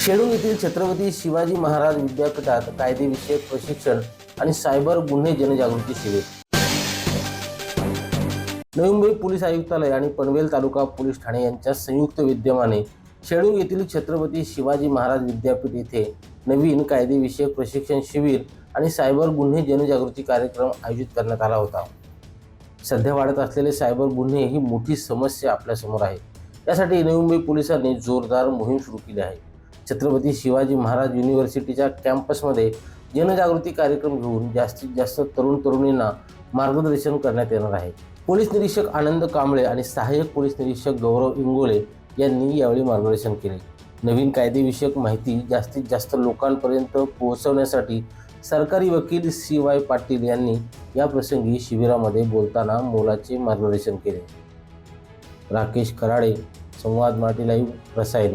शेडू येथील छत्रपती शिवाजी महाराज विद्यापीठात कायदेविषयक प्रशिक्षण आणि सायबर गुन्हे जनजागृती शिबिर नवी मुंबई पोलीस आयुक्तालय आणि पनवेल तालुका पोलीस ठाणे यांच्या संयुक्त विद्यमाने शेडू येथील छत्रपती शिवाजी महाराज विद्यापीठ येथे नवीन कायदेविषयक प्रशिक्षण शिबिर आणि सायबर गुन्हे जनजागृती कार्यक्रम आयोजित करण्यात आला होता. सध्या वाढत असलेले सायबर गुन्हे ही मोठी समस्या आपल्यासमोर आहे. त्यासाठी नवी मुंबई पोलिसांनी जोरदार मोहीम सुरू केली आहे. छत्रपती शिवाजी महाराज युनिव्हर्सिटीच्या कॅम्पसमध्ये जनजागृती कार्यक्रम घेऊन जास्तीत जास्त तरुण तरुणींना मार्गदर्शन करण्यात येणार आहे. पोलीस निरीक्षक आनंद कांबळे आणि सहाय्यक पोलीस निरीक्षक गौरव इंगोले यांनी यावेळी मार्गदर्शन केले. नवीन कायदेविषयक माहिती जास्तीत जास्त लोकांपर्यंत पोहोचवण्यासाठी सरकारी वकील सी वाय पाटील यांनी या प्रसंगी शिबिरामध्ये बोलताना मोलाचे मार्गदर्शन केले. राकेश कराडे संवाद मराठी लाईव्ह रसायन.